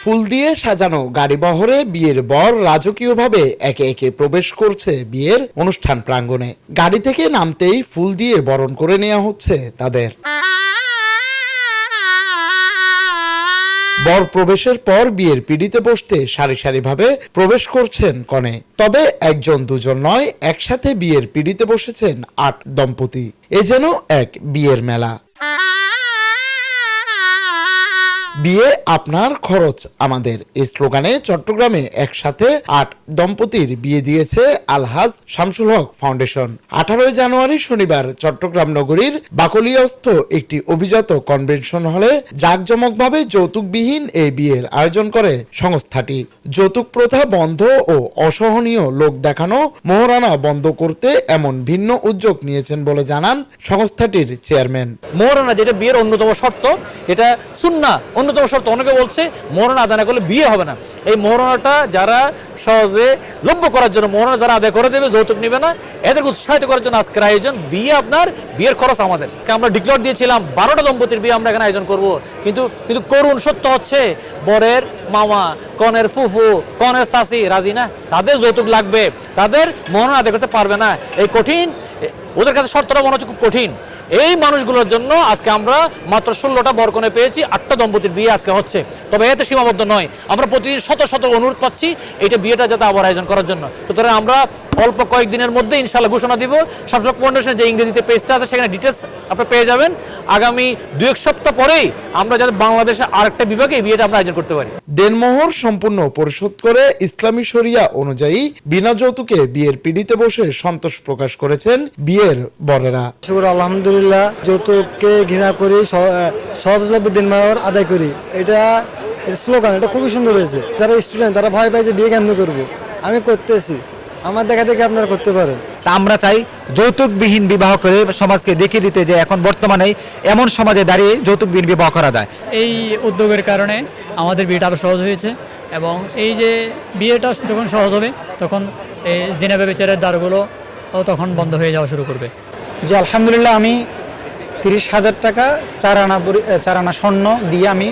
ফুল দিয়ে সাজানো গাড়ি বহরে বিয়ের বর রাজকীয়ভাবে একে একে প্রবেশ করছে বিয়ের অনুষ্ঠান প্রাঙ্গণে। গাড়ি থেকে নামতেই ফুল দিয়ে বরণ করে নেওয়া হচ্ছে তাদের। বর প্রবেশের পর বিয়ের পিড়িতে বসতে সারি সারিভাবে প্রবেশ করছেন কনে। তবে একজন দুজন নয়, একসাথে বিয়ের পিড়িতে বসেছেন আট দম্পতি। এ যেন এক বিয়ের মেলা। বিয়ে আপনার খরচ। আমাদের এই স্লোগানে চট্টগ্রামে একসাথে আট দম্পতির বিয়ে দিয়েছে আলহাজ শামসুল হক ফাউন্ডেশন। আঠারোই জানুয়ারি শনিবার চট্টগ্রাম নগরীর বাকলিয়াস্থ একটি অভিজাত কনভেনশন হলে জাঁকজমকভাবে যৌতুকবিহীন এই বিয়ের আয়োজন করে সংস্থাটি। যৌতুক প্রথা বন্ধ ও অসহনীয় লোক দেখানো, মোহরানা বন্ধ করতে এমন ভিন্ন উদ্যোগ নিয়েছেন বলে জানান সংস্থাটির চেয়ারম্যান। মোহরানা যেটা বিয়ের অন্যতম শর্ত, এটা সুন্না অন্যতম শর্ত, অনেকে বলছে মোহরানা আদায় না করলে বিয়ে হবে না। এই মোহরানাটা যারা সহজে লভ্য করার জন্য মোহরানা যারা আদায় করে দেবে, যৌতুক নেবে না, এদেরকে উৎসাহিত করার জন্য আজকের আয়োজন। বিয়ে আপনার, বিয়ের খরচ আমাদের। আমরা ডিক্লেয়ার দিয়েছিলাম, বারোটা দম্পতির বিয়ে আমরা এখানে আয়োজন করব। কিন্তু কিন্তু করুণ সত্য হচ্ছে, বরের মামা, কনের ফুফু, কনের শাসি রাজি না? তাদের যৌতুক লাগবে। তাদের মোহরানা আদায় করতে পারবে না। এই কঠিন ওদের কাছে শর্তটা মনে হচ্ছে খুব কঠিন। এই মানুষগুলোর জন্য আজকে আমরা মাত্র ষোলোটা বরকনে পেয়েছি আটটা দম্পতির বিয়ে আজকে হচ্ছে। তবে এতে সীমাবদ্ধ নয়। আমরা প্রতিদিন শত শত অনুরোধ পাচ্ছি এইটা বিয়েটা যাতে আবার আয়োজন করার জন্য। সুতরাং আমরা অল্প কয়েকদিনের মধ্যে ইনশাল্লাহ ঘোষণা দিব। শামসুল ফাউন্ডেশন যে ইংরেজিতে পেজটা আছে সেখানে ডিটেলস আপনি পেয়ে যাবেন। আগামী দু এক সপ্তাহ পরেই আমরা যাতে বাংলাদেশে আরেকটা বিভাগে এই বিয়েটা আমরা আয়োজন করতে পারি। দেনমোহর সম্পূর্ণ পরিশোধ করে ইসলামী শরিয়া অনুযায়ী বিনা যৌতুকে বিয়ের পিড়িতে বসে সন্তোষ প্রকাশ করেছেন বিয়ের বরেরা। শুকুর আলহামদুলিল্লাহ যৌতুককে ঘৃণা করি সহজলভ্য দিনমার আদায় করি। এটা স্লোগান এটা খুবই সুন্দর হয়েছে। যারা স্টুডেন্ট তারা ভয় পায় যে বিয়ে কেমন করব। আমি করতেছি। আমার দেখা দেখে আপনারা করতে পারেন। তা আমরা চাই যৌতুকবিহীন বিবাহ করে সমাজকে দেখিয়ে দিতে যে এখন বর্তমানে এমন সমাজে দাঁড়িয়ে যৌতুকবিহীন বিবাহ করা যায়। এই উদ্যোগের কারণে আমাদের বিয়েটা আরও সহজ হয়েছে এবং এই যে বিয়েটা যখন সহজ হবে তখন এই জেনেবে বেচারের দ্বারগুলো তখন বন্ধ হয়ে যাওয়া শুরু করবে। যে আলহামদুলিল্লাহ আমি তিরিশ হাজার টাকা চার আনা চার আনা স্বর্ণ দিয়ে আমি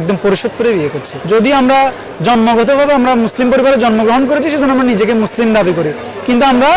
একদম পরিশোধ করে বিয়ে করছি। যদি আমরা জন্মগতভাবে আমরা মুসলিম পরিবারে জন্মগ্রহণ করেছি, সেজন্য আমরা নিজেকে মুসলিম দাবি করি। কিন্তু আমরা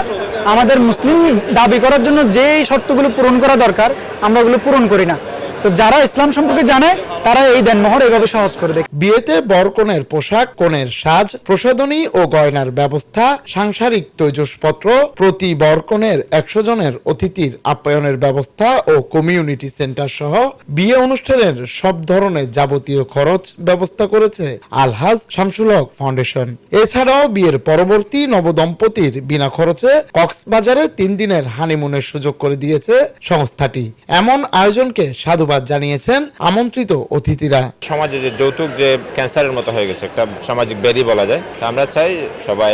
আমাদের মুসলিম দাবি করার জন্য যেই শর্তগুলো পূরণ করা দরকার, আমরা ওগুলো পূরণ করি না। তো যারা ইসলাম সম্পর্কে জানে, তারা এই দেনমোহর এইভাবে সহজ করে দেখে। বিয়েতে বরকনের পোশাক, কনের সাজ, প্রসাধনী ও গয়নার ব্যবস্থা, সাংসারিক তৈজসপত্র, প্রতি বরকনের একশো জনের অতিথির আপ্যায়নের ব্যবস্থা ও কমিউনিটি সেন্টার সহ বিয়ে অনুষ্ঠানের সব ধরনের যাবতীয় খরচ ব্যবস্থা করেছে আলহাজ শামসুল হক ফাউন্ডেশন। এছাড়াও বিয়ের পরবর্তী নবদম্পতির বিনা খরচে কক্সবাজারে তিন দিনের হানিমুনের সুযোগ করে দিয়েছে সংস্থাটি। এমন আয়োজনকে সাধুবাদ জানিয়েছেন আমন্ত্রিত অতিথিরা। সমাজে যে যৌতুক যে ক্যান্সারের মতো হয়ে গেছে একটা সামাজিক ব্যাধি বলা যায় তা আমরা চাই সবাই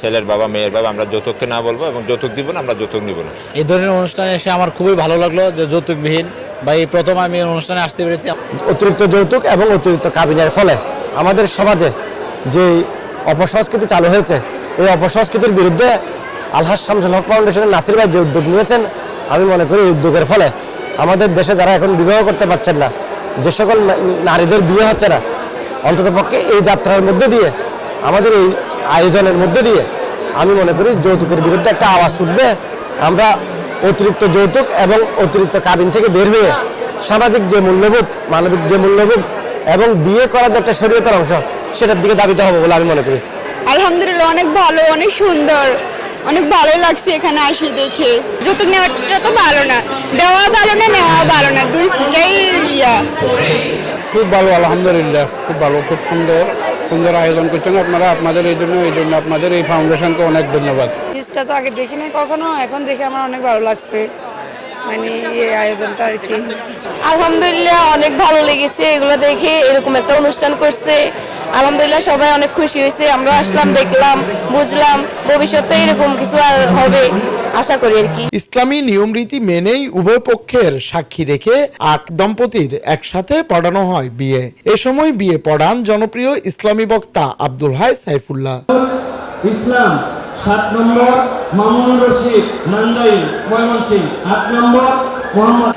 ছেলের বাবা মেয়ের বাবা আমরা যৌতুককে না বলব এবং যৌতুক দিব না আমরা যৌতুক নিব না। এই ধরনের অনুষ্ঠানে এসে আমার খুবই ভালো লাগল যে যৌতুকবিহীন বা এই প্রথম আমি এই অনুষ্ঠানে আসতে পেরেছি। অতিরিক্ত যৌতুক এবং অতিরিক্ত কাবিনের ফলে আমাদের সমাজে যে অপসংস্কৃতি চালু হয়েছে এই অপসংস্কৃতির বিরুদ্ধে আলহাজ শামসুল হক ফাউন্ডেশনের নাসির ভাই যে উদ্যোগ নিয়েছেন আমি মনে করি এই উদ্যোগের ফলে আমাদের দেশে যারা এখন বিবাহ করতে পারছেন না, যে সকল নারীদের বিয়ে হচ্ছে না, অন্তত পক্ষে এই যাত্রার মধ্যে দিয়ে, আমাদের এই আয়োজনের মধ্যে দিয়ে আমি মনে করি যৌতুকের বিরুদ্ধে একটা আওয়াজ তুলবে। আমরা অতিরিক্ত যৌতুক এবং অতিরিক্ত কাবিন থেকে বের হয়ে সামাজিক যে মূল্যবোধ, মানবিক যে মূল্যবোধ এবং বিয়ে করার যে একটা শরীয়তের অংশ, সেটার দিকে দাবিতে হবে বলে আমি মনে করি। আলহামদুলিল্লাহ, অনেক ভালো, অনেক সুন্দর। অনেক ভালো লাগছে এখানে আসি দেখে। যৌতুক নেওয়াটা তো ভালো না দেওয়া ভালো না নেওয়া ভালো না দুইটাই ইয়া। খুব ভালো আলহামদুলিল্লাহ খুব ভালো খুব সুন্দর সুন্দর আয়োজন করছেন আপনারা আপনাদের এই জন্য এই জন্য আপনাদের এই ফাউন্ডেশনকে অনেক ধন্যবাদ। জিনিসটা তো আগে দেখি নাই কখনো এখন দেখে আমার অনেক ভালো লাগছে। মানে এই আয়োজনটা আর কি। আলহামদুলিল্লাহ অনেক ভালো লেগেছে এগুলো দেখে এরকম একটা অনুষ্ঠান করছে। আলহামদুলিল্লাহ সবাই অনেক খুশি হয়েছে। আমরা আসলাম দেখলাম বুঝলাম ভবিষ্যতে এরকম কিছু আর হবে আশা করি আর কি। ইসলামী নিয়ম রীতি মেনেই উভয় পক্ষের সাক্ষী রেখে আট দম্পতির একসাথে পড়ানো হয় বিয়ে। এ সময় বিয়ে পড়ান জনপ্রিয় ইসলামী বক্তা আব্দুল হাই সাইফুল্লাহ। ইসলাম সাত নম্বর মামুনুর রশিদ নান্দাই ময়মনসিং আট নম্বর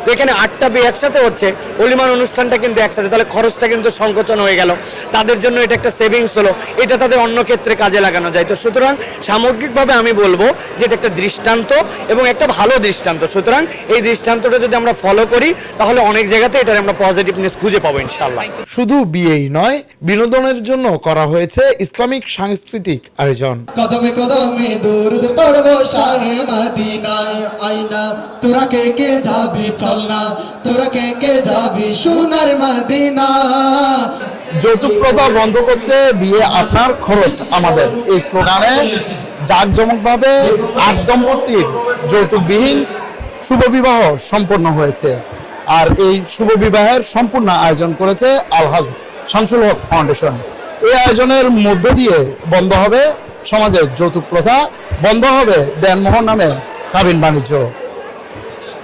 তো এখানে আটটা বিয়ে একসাথে হচ্ছে। অলিমান অনুষ্ঠানটা কিন্তু একসাথে। তাহলে খরচটা কিন্তু সংকোচন হয়ে গেল। তাদের জন্য এটা একটা সেভিংস হলো। এটা তাদের অন্য ক্ষেত্রে কাজে লাগানো যায়। তো সুতরাং সামগ্রিকভাবে আমি বলব যে এটা একটা দৃষ্টান্ত এবং একটা ভালো দৃষ্টান্ত। সুতরাং এই দৃষ্টান্তটা যদি আমরা ফলো করি তাহলে অনেক জায়গাতে এটার আমরা পজিটিভনেস খুঁজে পাবো ইনশাল্লাহ শুধু বিয়েই নয় বিনোদনের জন্য করা হয়েছে ইসলামিক সাংস্কৃতিক আয়োজন। কদমে কদমে দূরদ পড়ব শাহে মদিনায়। আইনা তোরা কে কে যাবি, চল না। তোরা কে কে যাবি? সোনার মদিনা। যৌতুক প্রথা বন্ধ করতে বিয়ে আপনার খরচ আমাদের। এই স্লোগানে জাঁকজমকভাবে আট দম্পতির যৌতুকবিহীন শুভ বিবাহ সম্পন্ন হয়েছে। আর এই শুভ বিবাহের সম্পূর্ণ আয়োজন করেছে আলহাজ শামসুল হক ফাউন্ডেশন। এই আয়োজনের মধ্য দিয়ে বন্ধ হবে সমাজের যৌতুক প্রথা, বন্ধ হবে দেনমোহন নামে কাবিন বাণিজ্য।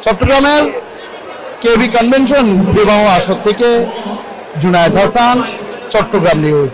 চট্টগ্রামের কেবি কনভেনশন বিবাহ আসর থেকে জুনায়দ হাসান চট্টগ্রাম নিউজ।